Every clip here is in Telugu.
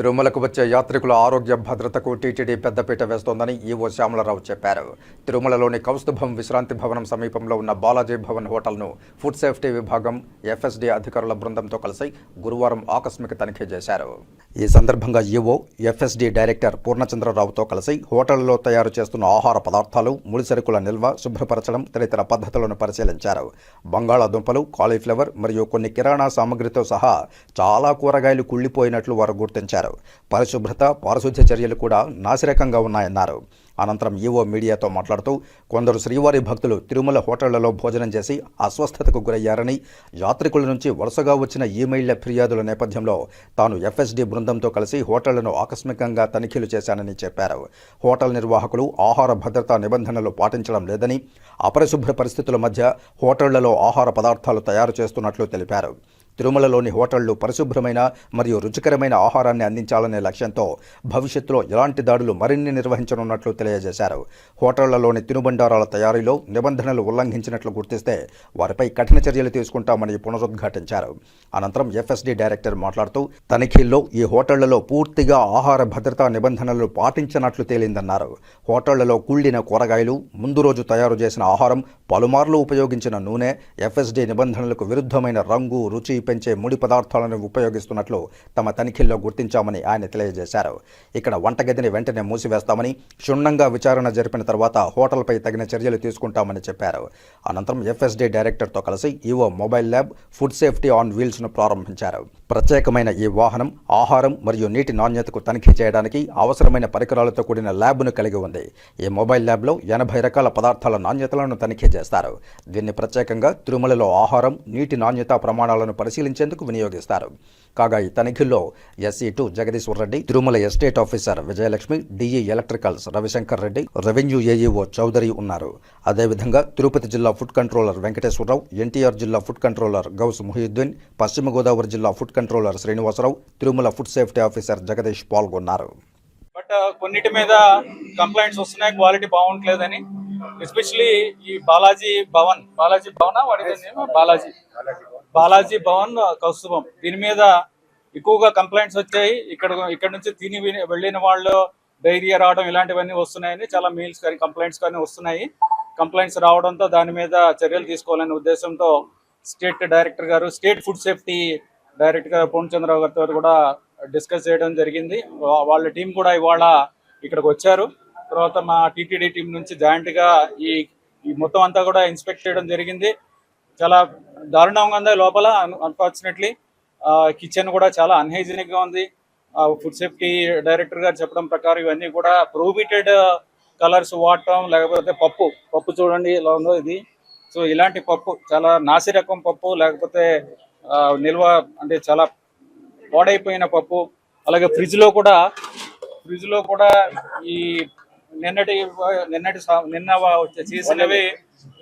తిరుమలకు వచ్చే యాత్రికుల ఆరోగ్య భద్రతకు టీటీడీ పెద్దపీట వేస్తోందని ఈవో శ్యామలరావు చెప్పారు. తిరుమలలోని కౌస్తుభం విశ్రాంతి భవనం సమీపంలో ఉన్న బాలాజీ భవన్ హోటల్ను ఫుడ్ సేఫ్టీ విభాగం ఎఫ్ఎస్డి అధికారుల బృందంతో కలిసి గురువారం ఆకస్మిక తనిఖీ చేశారు. ఈ సందర్భంగా ఈవో ఎఫ్ఎస్డి డైరెక్టర్ పూర్ణచంద్రరావుతో కలిసి హోటల్లో తయారు చేస్తున్న ఆహార పదార్థాలు ముడిసరుకుల నిల్వ శుభ్రపరచడం తదితర పద్ధతులను పరిశీలించారు. బంగాళాదుంపలు కాలీఫ్లవర్ మరియు కొన్ని కిరాణా సామగ్రితో సహా చాలా కూరగాయలు కుళ్ళిపోయినట్లు వారు గుర్తించారు. పరిశుభ్రత పారిశుద్ధ్య చర్యలు కూడా నాసిరకంగా ఉన్నాయన్నారు. అనంతరం ఈవో మీడియాతో మాట్లాడుతూ కొందరు శ్రీవారి భక్తులు తిరుమల హోటళ్ళలో భోజనం చేసి అస్వస్థతకు గురయ్యారని యాత్రికుల నుంచి వరుసగా వచ్చిన ఈమెయిళ్ళ ఫిర్యాదుల నేపథ్యంలో తాను ఎఫ్ఎస్డి బృందంతో కలిసి హోటళ్ళను ఆకస్మికంగా తనిఖీలు చేశానని చెప్పారు. హోటల్ నిర్వాహకులు ఆహార భద్రతా నిబంధనలు పాటించడం లేదని అపరిశుభ్ర పరిస్థితుల మధ్య హోటళ్ళలో ఆహార పదార్థాలు తయారు చేస్తున్నట్లు తెలిపారు. తిరుమలలోని హోటళ్ళు పరిశుభ్రమైన మరియు రుచికరమైన ఆహారాన్ని అందించాలనే లక్ష్యంతో భవిష్యత్తులో ఎలాంటి దాడులు మరిన్ని నిర్వహించనున్నట్లు తెలియజేశారు. హోటళ్ళలోని తినుబండారాల తయారీలో నిబంధనలు ఉల్లంఘించినట్లు గుర్తిస్తే వారిపై కఠిన చర్యలు తీసుకుంటామని పునరుద్ఘాటించారు. అనంతరం ఎఫ్ఎస్డి డైరెక్టర్ మాట్లాడుతూ తనిఖీల్లో ఈ హోటళ్ళలో పూర్తిగా ఆహార భద్రతా నిబంధనలు పాటించినట్లు తేలిందన్నారు. హోటళ్ళలో కుళ్ళిన కూరగాయలు ముందు రోజు తయారు చేసిన ఆహారం పలుమార్లు ఉపయోగించిన నూనె ఎఫ్ఎస్డి నిబంధనలకు విరుద్ధమైన రంగు రుచి పెంచే ముడి పదార్థాలను ఉపయోగిస్తున్నట్లు తమ తనిఖీల్లో గుర్తించామని ఆయన తెలియజేశారు. ఇక్కడ వంటగదిని వెంటనే మూసివేస్తామని క్షుణ్ణంగా విచారణ జరిపిన తర్వాత హోటల్పై తగిన చర్యలు తీసుకుంటామని చెప్పారు. అనంతరం ఎఫ్ఎస్డి డైరెక్టర్తో కలిసి EO mobile lab food safety on వీల్స్ను ప్రారంభించారు. ప్రత్యేకమైన ఈ వాహనం ఆహారం మరియు నీటి నాణ్యతకు తనిఖీ చేయడానికి అవసరమైన పరికరాలతో కూడిన ల్యాబ్ను కలిగి ఉంది. ఈ మొబైల్ ల్యాబ్లో ఎనభై రకాల పదార్థాల నాణ్యతలను తనిఖీ చేస్తారు. దీన్ని ప్రత్యేకంగా తిరుమలలో ఆహారం నీటి నాణ్యత ప్రమాణాలను పరిశీలించేందుకు వినియోగిస్తారు. కాగా ఈ తనిఖీల్లో SE two Jagadishwar Reddy Tirumala estate officer Vijayalakshmi DE electricals Ravishankar Reddy revenue AEO Chowdary ఉన్నారు. అదేవిధంగా తిరుపతి జిల్లా ఫుడ్ కంట్రోలర్ వెంకటేశ్వరరావు ఎన్టీఆర్ జిల్లా ఫుడ్ కంట్రోలర్ గౌస్ ముహియుద్దీన్ పశ్చిమ గోదావరి జిల్లా food controller Srinivasarao Tirumala food safety officer Jagadish పాల్గొన్నారు. బట్ కొన్నిటి మీద కంప్లైంట్స్ వస్తున్నాయి క్వాలిటీ బాగుంటలేదని. ఎస్పెషలీ ఈ బాలాజీ భవన్ బాలాజీ భవన్ వాడి బాలాజీ. బాలాజీ భవన్ కౌస్తుభం. దీని మీద ఎక్కువగా కంప్లైంట్స్ వచ్చాయి. ఇక్కడ ఇక్కడ నుంచి తిని వెళ్ళిన వాళ్ళు డైరియా రావడం ఇలాంటివన్నీ వస్తున్నాయని చాలా మెయిల్స్ కానీ కంప్లైంట్స్ కానీ వస్తున్నాయి. కంప్లైంట్స్ రావడంతో దాని మీద చర్యలు తీసుకోవాలనే ఉద్దేశంతో స్టేట్ డైరెక్టర్ గారు స్టేట్ ఫుడ్ సేఫ్టీ డైరెక్టర్ గారు పూర్ణచంద్రరావు గారితో కూడా డిస్కస్ చేయడం జరిగింది. వాళ్ళ టీం కూడా ఇవాళ ఇక్కడికి వచ్చారు. తర్వాత మా టీటీడీ టీం నుంచి జాయింట్గా ఈ ఈ మొత్తం అంతా కూడా ఇన్స్పెక్ట్ చేయడం జరిగింది. చాలా దారుణంగా ఉంది. లోపల అన్ఫార్చునేట్లీ కిచెన్ కూడా చాలా అన్హైజీనిక్గా ఉంది. ఫుడ్ సేఫ్టీ డైరెక్టర్ గారు చెప్పడం ప్రకారం ఇవన్నీ కూడా ప్రొహిబిటెడ్ కలర్స్ వాడటం లేకపోతే పప్పు పప్పు చూడండి ఎలా ఉందో ఇది. సో ఇలాంటి పప్పు చాలా నాసి రకం పప్పు లేకపోతే ఆ, నిల్వ అంటే చాలా పాడైపోయిన పప్పు. అలాగే ఫ్రిడ్జ్లో కూడా ఫ్రిడ్జ్లో కూడా ఈ నిన్నటి నిన్నటి సా- నిన్న వచ్చే- చేసినవి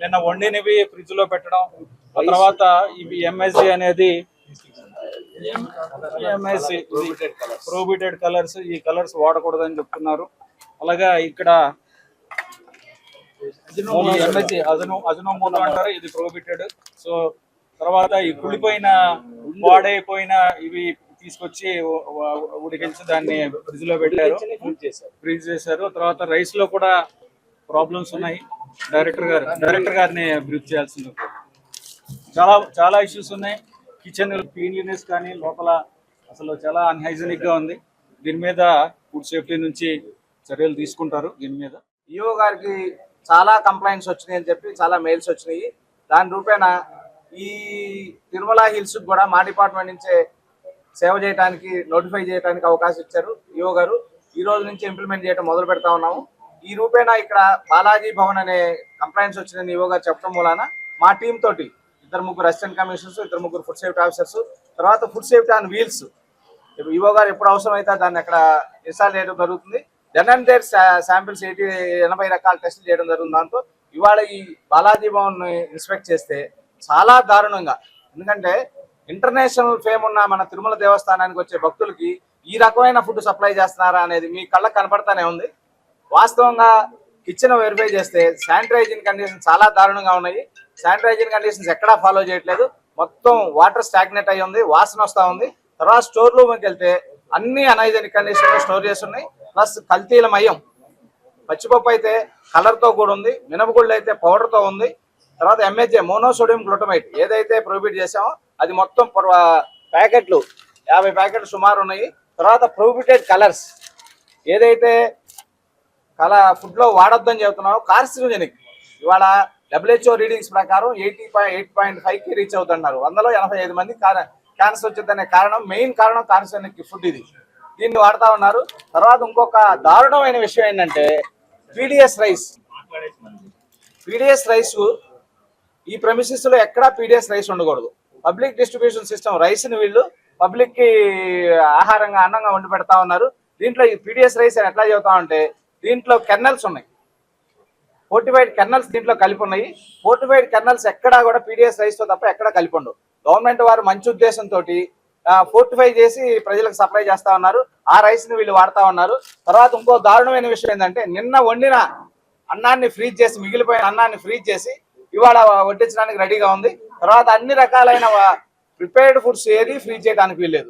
నిన్న వండినవి ఫ్రిడ్జ్లో పెట్టడం తర్వాత ఇవి ఎంఎస్సి అనేది ఎంఎస్సి ప్రోబిటెడ్ కలర్స్ ఈ కలర్స్ వాడకూడదని చెప్తున్నారు. అలాగా ఇక్కడ ఎంఎస్సి అజను అజనోమోటో అంటారు. ఇది ప్రోబిటెడ్ సో తర్వాత ఈ కుళ్ళిపోయిన వాడైపోయిన ఇవి తీసుకొచ్చి ఉడికించి దాన్ని ఫ్రిడ్జ్లో పెట్టారు. ఫ్రీజ్ చేశారు. తర్వాత రైస్లో కూడా ప్రాబ్లమ్స్ ఉన్నాయి. డైరెక్టర్ గారు డైరెక్టర్ గారిని బ్రీఫ్ చేయాల్సింది. చాలా చాలా ఇష్యూస్ ఉన్నాయి. కిచెన్ క్లీన్లీనెస్ కానీ లోపల అసలు చాలా అన్హైజీనిక్గా ఉంది. దీని మీద ఫుడ్ సేఫ్టీ నుంచి చర్యలు తీసుకుంటారు దీని మీద. ఈఓ గారికి చాలా కంప్లైంట్స్ వచ్చినాయి అని చెప్పి చాలా మెయిల్స్ వచ్చినాయి. దాని రూపేణ ఈ తిరుమల హిల్స్ కూడా మా డిపార్ట్మెంట్ నుంచే సేవ చేయడానికి నోటిఫై చేయడానికి అవకాశం ఇచ్చారు ఈఓ గారు. ఈ రోజు నుంచి ఇంప్లిమెంట్ చేయడం మొదలు పెడతా ఉన్నాము. ఈ రూపేణ ఇక్కడ బాలాజీ భవన్ అనే కంప్లైంట్స్ వచ్చిన ఈఓ గారు చెప్పడం మూలాన మా టీం తోటి ఇద్దరు ముగ్గురు అసిస్టెంట్ కమిషనర్స్ ఇద్దరు ముగ్గురు ఫుడ్ సేఫ్టీ ఆఫీసర్స్ తర్వాత food safety on wheels EO గారు ఎప్పుడు అవసరం అయితే దాన్ని అక్కడ ఇన్స్టాల్ చేయడం జరుగుతుంది. Then and there samples eighty ఎనభై రకాల టెస్టులు చేయడం జరుగుతుంది. దాంతో ఇవాళ ఈ బాలాజీ భవన్ ఇన్స్పెక్ట్ చేస్తే చాలా దారుణంగా. ఎందుకంటే ఇంటర్నేషనల్ ఫేమ్ ఉన్న మన తిరుమల దేవస్థానానికి వచ్చే భక్తులకి ఈ రకమైన ఫుడ్ సప్లై చేస్తున్నారా అనేది మీ కళ్ళకు కనపడతానే ఉంది. వాస్తవంగా కిచెన్ వెరిఫై చేస్తే శానిటైజింగ్ కండిషన్ చాలా దారుణంగా ఉన్నాయి. శానిటైజింగ్ కండిషన్స్ ఎక్కడా ఫాలో చేయట్లేదు. మొత్తం వాటర్ స్టాగ్నెట్ అయ్యి ఉంది వాసన వస్తూ ఉంది. తర్వాత స్టోర్ రూమ్కి వెళ్తే అన్ని అనైజెనిక్ కండిషన్లో స్టోర్ చేసి ఉన్నాయి ప్లస్ కల్తీల మయం. పచ్చిపప్పు అయితే కలర్తో కూడా ఉంది మినపగుళ్ళు అయితే పౌడర్తో ఉంది. తర్వాత ఎంహెచ్ఏ మోనోసోడియం గ్లూటమైట్. ఏదైతే ప్రొహిబిట్ చేసామో అది మొత్తం ప్యాకెట్లు. యాభై ప్యాకెట్లు సుమారు ఉన్నాయి. తర్వాత ప్రొహిబిటెడ్ కలర్స్. ఏదైతే కల ఫుడ్లో వాడొద్దని చెబుతున్నామో కార్సినోజెనిక్. ఇవాళ డబ్ల్యూహెచ్ఓ రీడింగ్స్ ప్రకారం ఎయిటీ పాయింట్ ఎయిట్ పాయింట్ ఫైవ్కి రీచ్ అవుతున్నారు. వందలో ఎనభై ఐదు మంది క్యాన్సర్ వచ్చిందనే కారణం మెయిన్ కారణం కార్సినోజెనిక్ ఫుడ్ ఇది. దీన్ని వాడుతా ఉన్నారు. తర్వాత ఇంకొక దారుణమైన విషయం ఏంటంటే పీడిఎస్ రైస్ పీడిఎస్ రైస్ ఈ premises లో ఎక్కడా పీడిఎస్ రైస్ ఉండకూడదు. పబ్లిక్ డిస్ట్రిబ్యూషన్ సిస్టమ్ రైస్ని వీళ్ళు పబ్లిక్కి ఆహారంగా అన్నంగా వండి పెడతా ఉన్నారు. దీంట్లో ఈ పీడిఎస్ రైస్ ఎట్లా ఎట్లా చెబుతామంటే దీంట్లో కెర్నల్స్ ఉన్నాయి. ఫోర్టిఫైడ్ కెర్నల్స్ దీంట్లో కలిపి ఉన్నాయి. ఫోర్టిఫైడ్ కెర్నల్స్ ఎక్కడా కూడా పీడిఎస్ రైస్తో తప్ప ఎక్కడా కలిపి ఉండవు. గవర్నమెంట్ వారు మంచి ఉద్దేశంతో ఫోర్టిఫై చేసి ప్రజలకు సప్లై చేస్తా ఉన్నారు. ఆ రైస్ని వీళ్ళు వాడుతా ఉన్నారు. తర్వాత ఇంకో దారుణమైన విషయం ఏంటంటే నిన్న వండిన అన్నాన్ని ఫ్రీజ్ చేసి మిగిలిపోయిన అన్నాన్ని ఫ్రీజ్ చేసి ఇవాళ వడ్డించడానికి రెడీగా ఉంది. తర్వాత అన్ని రకాలైన ప్రిపేర్డ్ ఫుడ్స్ ఏది ఫ్రీజ్ చేయడానికి వీల్లేదు.